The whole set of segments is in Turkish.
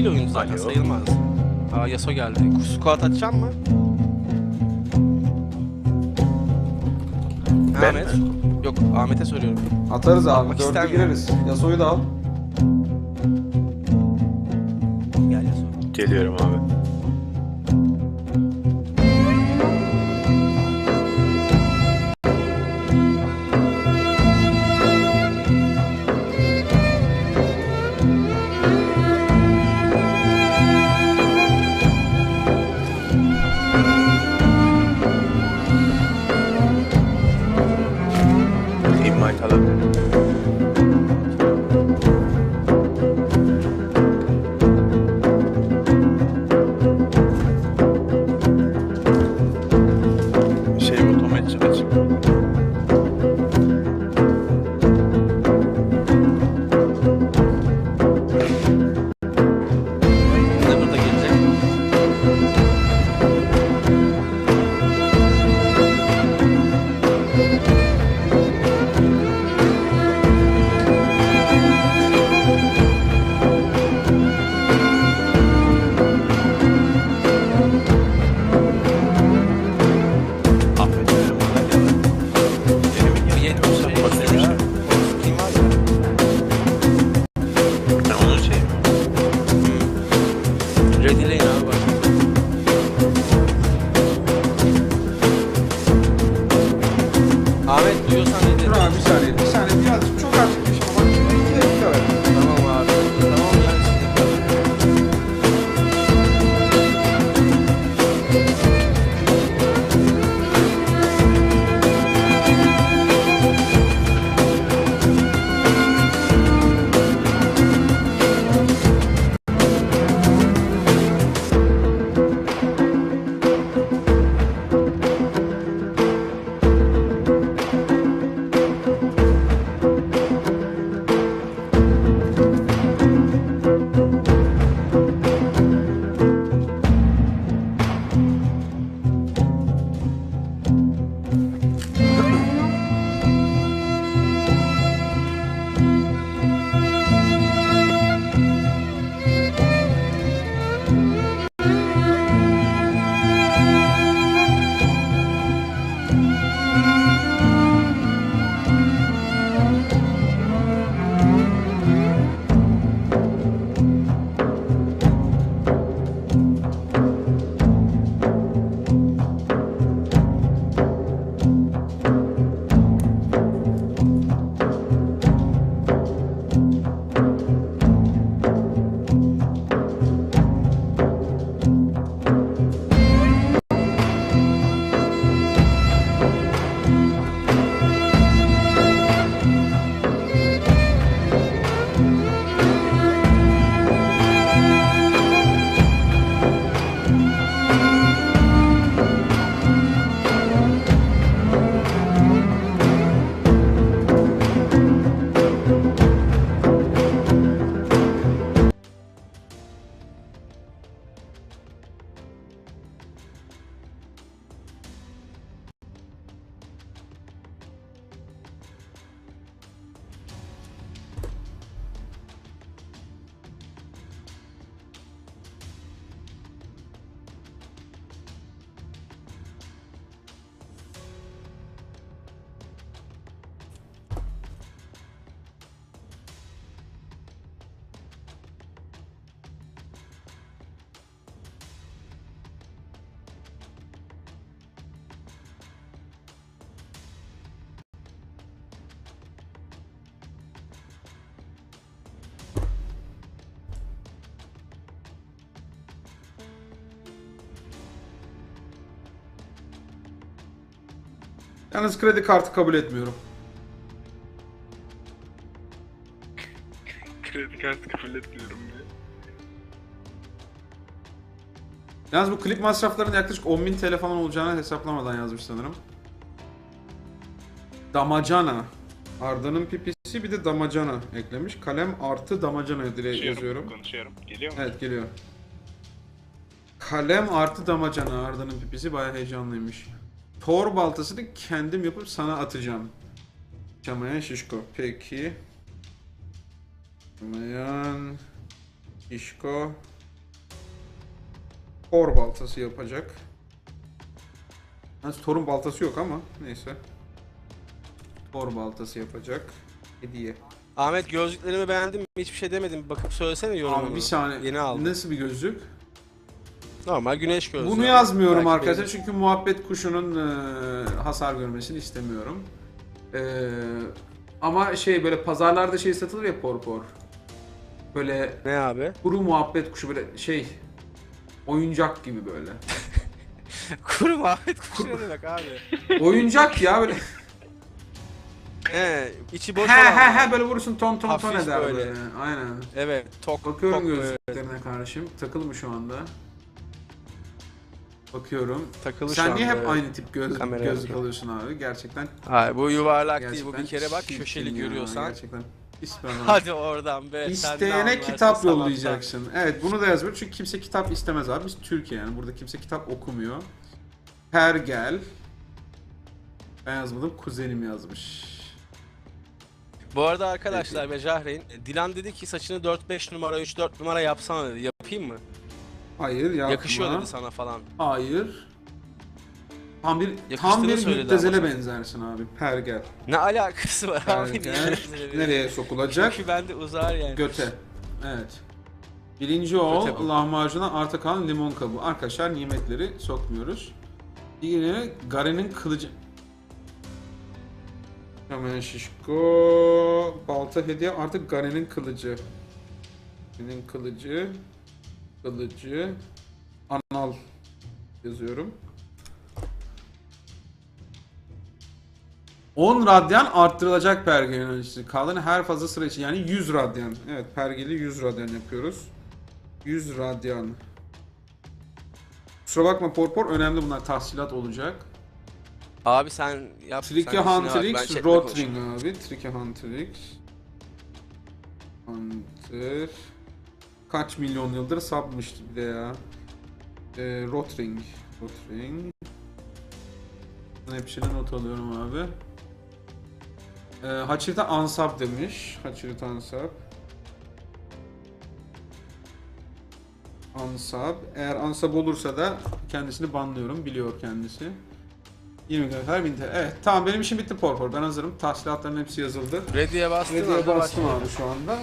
kişiyle oyun zaten Alo. sayılmaz. Aa Yasuo geldi. Squat atacak mı? Ben Ahmet. Yok Ahmet'e soruyorum. Atarız abi. Atmak Dörtte istemiyorum. gireriz. Yasuo'yu da al. Gel Yasuo. Geliyorum abi. Lane abi bak. Ahmet duyuyorsan ne Dur abi bir saniye. Bir saniye. Birazcık çok artık Yalnız kredi kartı kabul etmiyorum. Kredi kartı kabul etmiyorum diye. Yalnız bu klip masraflarının yaklaşık 10.000 TL falan olacağını hesaplamadan yazmış sanırım. Damacana. Arda'nın pipisi bir de damacana eklemiş. Kalem artı damacana diye yazıyorum. Konuşuyorum. Geliyor mu? Evet geliyor. Kalem artı damacana Arda'nın pipisi bayağı heyecanlıymış. Thor baltasını kendim yapıp sana atacağım. Çamayan şişko. Peki. Çamayan Şişko. Thor baltası yapacak. Yalnız Thor'un baltası yok ama neyse. Thor baltası yapacak. Hediye. Ahmet gözlüklerimi beğendin mi? Hiçbir şey demedim. Bakıp söylesene yorumunu. Abi bir saniye. Yeni aldım. Nasıl bir gözlük? Normal güneş gözlüğü. Bunu yazmıyorum Belki arkadaşlar benim- çünkü muhabbet kuşunun e, hasar görmesini istemiyorum. E, ama şey böyle pazarlarda şey satılır ya porpor. Böyle Ne abi? kuru muhabbet kuşu böyle şey oyuncak gibi böyle. Kuru Ahmet kuşu ne demek abi? oyuncak ya böyle. He, içi boş he olan. he he böyle vurursun ton ton ton eder böyle. böyle. Aynen. Evet, tok Bakıyorum tok böyle gözlüklerine karşım. Takılı mı şu anda? Bakıyorum. takılı şu Sen niye anda, hep aynı tip göz, gözlük alıyorsun abi? Gerçekten Hayır bu yuvarlak değil. Bu bir kere bak çirkin köşeli ya, görüyorsan. Gerçekten. İstemem. Hadi oradan be. İsteyene kitap yollayacaksın. Evet bunu da yazmıyor çünkü kimse kitap istemez abi. Biz Türkiye yani burada kimse kitap okumuyor. Pergel. Ben yazmadım kuzenim yazmış. Bu arada arkadaşlar ve Jahreyn, Dilan dedi ki saçını 4-5 numara 3-4 numara yapsana dedi. Yapayım mı? Hayır yapma. Yakışıyor dedi sana falan. Hayır. Tam bir tam Yakıştığını bir söyledi müptezele ama. benzersin abi. Pergel. Ne alakası var abi? Pergel. Nereye sokulacak? Çünkü bende uzar yani. Göte. Evet. Birinci Göte bu. lahmacuna arta kalan limon kabuğu. Arkadaşlar nimetleri sokmuyoruz. Diğeri Garen'in kılıcı. Hemen şişko. Balta hediye artık Garen'in kılıcı. Garen'in kılıcı. Kılıcı. Anal yazıyorum. 10 radyan arttırılacak pergel enerjisi. Kalan her fazla sıra için yani 100 radyan. Evet pergeli 100 radyan yapıyoruz. 100 radyan. Kusura bakma Porpor önemli bunlar tahsilat olacak. Abi sen yap. Tricky sen işine bak, ben Hunter X chatle Rotring abi. Tricky Hunter X. Hunter. Kaç milyon yıldır sapmıştı bir de ya. Ee, Rotring. Rotring. Hepsini not alıyorum abi. Ee, Hachirita Ansap demiş. Hachirita Ansap. Ansap. Eğer Ansap olursa da kendisini banlıyorum. Biliyor kendisi. 20 kadar 1000 TL. Evet tamam benim işim bitti Porpor. Ben hazırım. Tahsilatların hepsi yazıldı. Ready'ye bastın Ready'ye anda bastım abi şu anda.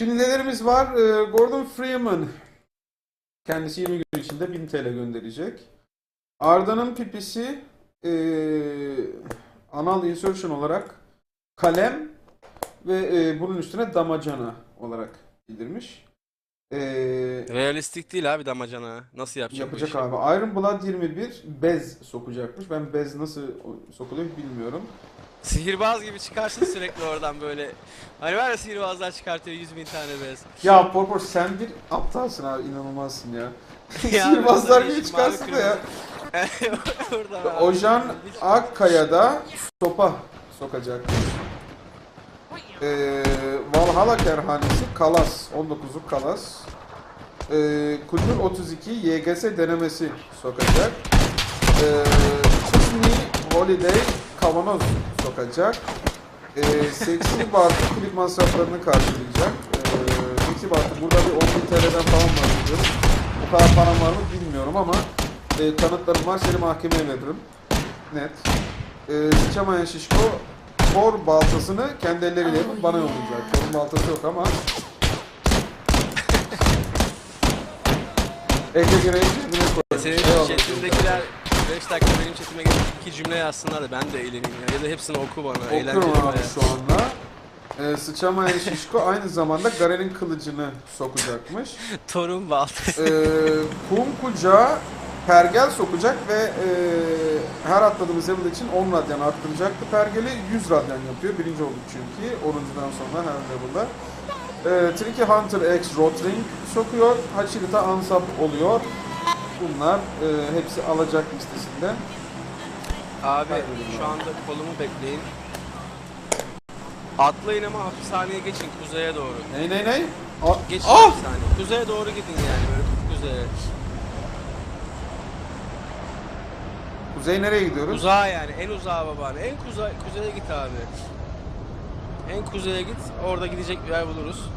Şimdi nelerimiz var? Ee, Gordon Freeman. Kendisi 20 gün içinde 1000 TL gönderecek. Arda'nın pipisi ee, anal insertion olarak kalem ve ee, bunun üstüne damacana olarak bildirmiş. Ee, Realistik değil abi damacana. Nasıl yapacak, bu yapacak işi? abi. Iron Blood 21 bez sokacakmış. Ben bez nasıl sokuluyor bilmiyorum. Sihirbaz gibi çıkarsın sürekli oradan böyle. Hani var ya sihirbazlar çıkartıyor 100 bin tane bez. Ya Porpor sen bir aptalsın abi inanılmazsın ya. Ya, Sihirbazlar yeşil, gibi çıkarsın da ya. Oradan abi. Ojan Akkaya'da sopa sokacak. Ee, Valhalla Kerhanesi Kalas 19'luk Kalas. Ee, Kultur 32 YGS denemesi sokacak. Ee, Disney Holiday Kavanoz sokacak. Ee, seksi Bartı klip masraflarını karşılayacak. Ee, seksi Bartı burada bir 10.000 TL'den falan bahsediyorum. Bu kadar param var mı bilmiyorum ama e, kanıtlarım var seni mahkemeye veririm. Net. E, sıçamayan şişko Thor baltasını kendi elleriyle yapıp bana yollayacak. Thor'un baltası yok ama Ege Güneş cebine koymuş. Senin Eyvallah. chatindekiler 5 dakika benim chatime gelip iki cümle yazsınlar da ben de eğleneyim ya. Ya da hepsini oku bana. Eğlenceli Okuyorum abi baya. şu anda. E, sıçamayan şişko aynı zamanda Garen'in kılıcını sokacakmış. Torun baltası. e, kum kucağı pergel sokacak ve e, her atladığımız level için 10 radyan arttıracaktı. Pergeli 100 radyan yapıyor. Birinci olduk çünkü. 10'uncudan sonra her level'da. E, Tricky Hunter X Rotring sokuyor. Hachirita Ansap oluyor. Bunlar e, hepsi alacak listesinde. Abi şu anda kolumu bekleyin. Atlayın ama hapishaneye geçin kuzeye doğru. Ney ney ney? Geçin Ah! hapishaneye. Kuzeye doğru gidin yani böyle kuzeye. Kuzey nereye gidiyoruz? Uzağa yani en uzağa babaanne. En kuzey, kuzeye git abi. En kuzeye git. Orada gidecek bir yer buluruz.